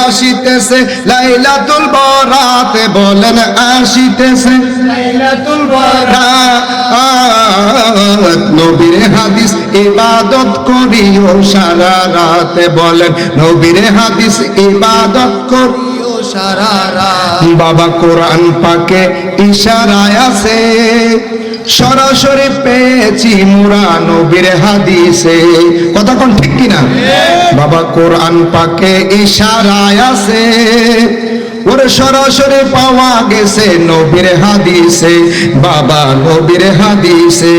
আসিতেছে, লাইলাতুল বরাত বলেন আসিতেছে। লাইলাতুল বরাত নবীর হাদিস ইবাদত করিও সারা রাতে বলেন, নবীর হাদিস ইবাদত রাত বাবা কোরআন পাকে ইশারায় আছে। সরাসরি পেয়েছি মুরা নবীর হাদিসে। কথা কোন ঠিক কিনা? বাবা কোরআন পাকে ইশারায় আছে। সরাসরি পাওয়া গেছে নবীর হাদিসে, বাবা নবীর হাদিসে।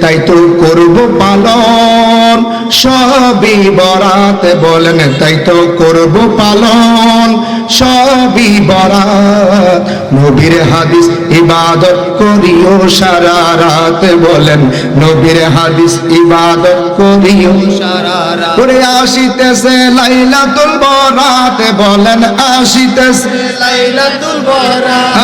তাই তো করব পালন, সবই বরাত বলেন, তাই তো করব পালন, সবই বরাত। নবীর হাদিস ইবাদত করিও সারা রাত বলেন, নবীর হাদিস ইবাদত করিও সারা রাত। করে আসিতেছে লাইলাতুল বরাত বলেন, আসিতেছে লাইলাতুল বরাত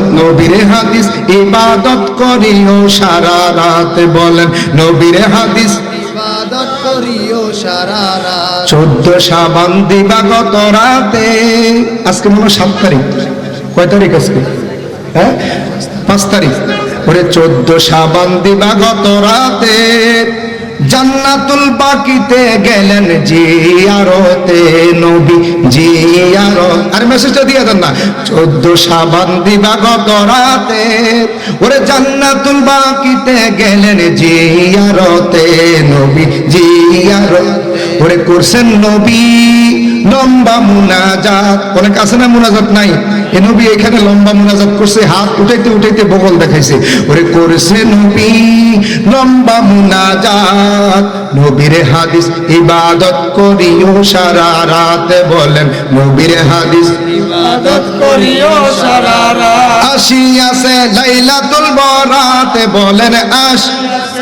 নবীর হাদিস ইবাদত করিও সারা রাত বলেন। নবীর হাদিস ইবাদত করিও সারা রাত। চোদ্দ সাবান দিবাগত রাতে। আজকে মনে সাত তারিখ। কয় তারিখ আজকে? হ্যাঁ? পাঁচ তারিখ। ওরে চোদ্দ সাবান দিবাগত রাতে। জান্নাতুল বাকিতে গেলেন জিয়ারতে নবী, জিয়ারত। আর মেসেজটা দিয়ে দেন না। চোদ্দ সাবান দিবাগত রাতে ওরে জান্নাতুল বাকিতে গেলেন জিয়ারতে নবী, জিয়ারত। ওরে করছেন নবী, লম্বা মুনাজাত। অনেক আছে না মুনাজাত নাই? এ নবী এখানে লম্বা মুনাজাত করছে হাত উঠাইতে উঠাইতে বগল দেখাইছে। ওরে করছে নবী লম্বা মুনাজাত। নবীর হাদিস ইবাদত করিও সারা রাত বলেন। নবীর হাদিস ইবাদত করিও সারা রাত। আসিয়াছে লাইলাতুল বরাত বলেন আস বরাত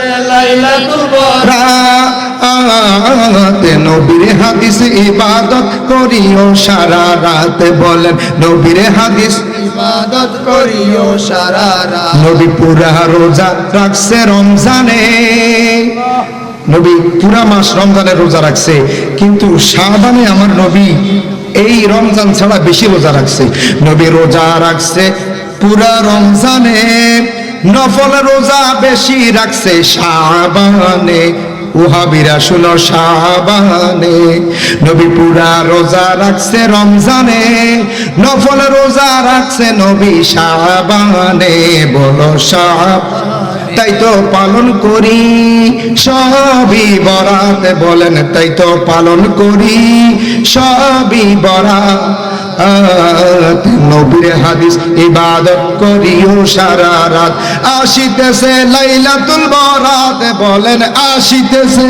রাত নবীর হাদিস ইবাদত করিও সারা রাত বলেন নবীর হাদিস ইবাদত করিও সারা রাত। নবী পুরা রোজা রাখছে রমজানে। নবী পুরা মাস রমজানের রোজা রাখছে কিন্তু শাহবানে আমার নবী এই রমজান ছাড়া বেশি রোজা রাখছে। নবী রোজা রাখছে পুরা রমজানে। নফল রোজা বেশি রাখছে শাহবানে উহাবিরা শাহবানে নবী পুরা রোজা রাখছে রমজানে, নফল রোজা রাখছে নবী শাহবানে বলো শাহ তাই তো পালন করি, সবই বরাত বলেন, তাই তো পালন করি, সবই বরাত। নবীর হাদিস ইবাদত করিও সারা রাত। আসিতেছে লাইলাতুল বরাত বলেন আসিতেছে।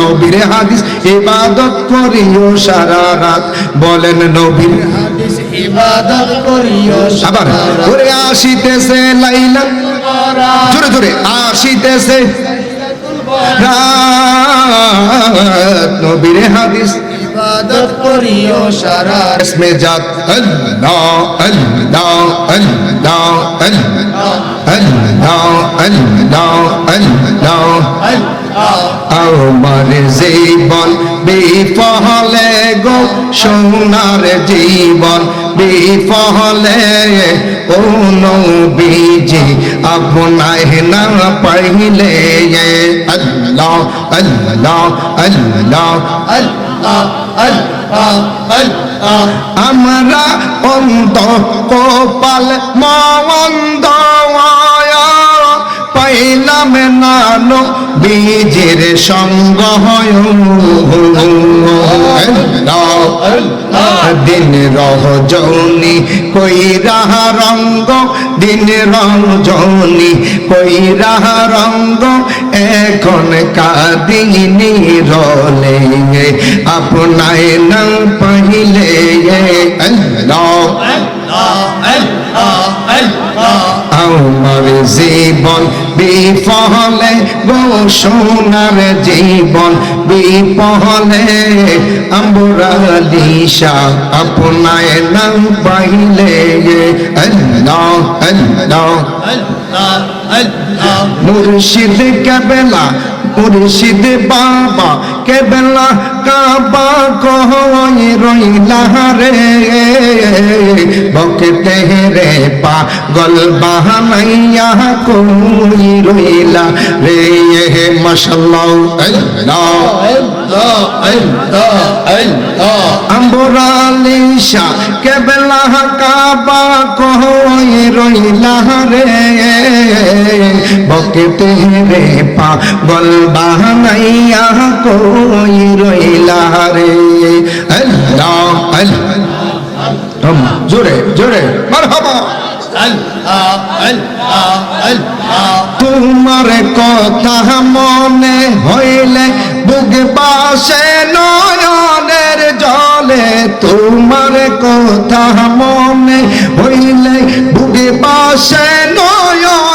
নবীর হাদিস ইবাদত করিও সারা রাত বলেন নবীর হাদিস ইবাদত করিও আবার করে আসিতেছে লাইলা বরাত। জোরে জোরে আসিতেছে। লাইলাতুল বরাত। রাত নবীর হাদিস ইবাদত করিও সারা ইসমে জাত, আল্লাহ আল্লাহ আল্লাহ আল্লাহ আল্লাহ আল্লাহ আমার জীবন বিফলে গো, সোনার জীবন বিফলে ও নবীজি। আপনায় না পাইলে আল্লাহ আল্লাহ আল্লাহ আল্লাহ আল্লাহ আল্লাহ আমরা অন্ত কপাল মন্দ পাইলাম নানো বীজের সঙ্গ হয়। দিন রজনী কই রাহা রঙ্গ দিন রজনী কই রাহা রঙ্গ এখন কাদিনি রলে আপনায় না পাইলে আল্লাহ। আমার জীবন, বিফলে গো সোনার জীবন, বিফলে আমরা দিশা আপনায় না পাইলে মুর্শিদ কেবেলা, মুর্শিদ বাবা কেবেলা, কাবা কই রইলা রে। বকতে রে পাগল বাহানাইয়া কই রইলা রে মাশাল্লাহ, আল্লাহ আল্লাহ আল্লাহ। আল্লাহ আম্বরালিশা, কেবলা, কাবা কই রইলা রে, বকতে রে পাগল বাহানাইয়া কই রইলা রে। আল্লাহ জোরে জোরে আল্লাহ তোমার কথা মনে হইলে বুক বাসে নয়নের জলে। তোমার কথা মনে হইলে বুক বাসে নয়নের জলে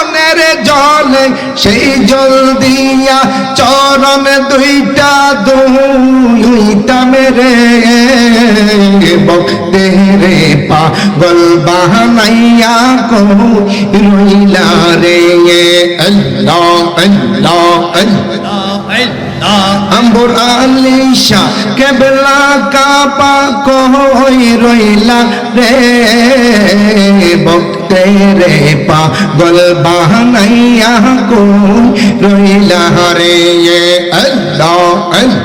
সেই জল দিয়া চরম দুইটা দুইটা মেরে বক্তে রে পাগল বাহানাইয়া কহু রইলা রে আল্লাহ আল্লাহ। আম্বর আলিশা, কেবলা কাপা কই রইলা রে। বক্তে রে পাগল বাহানাইয়া কই রইলা রে। আল্লাহ।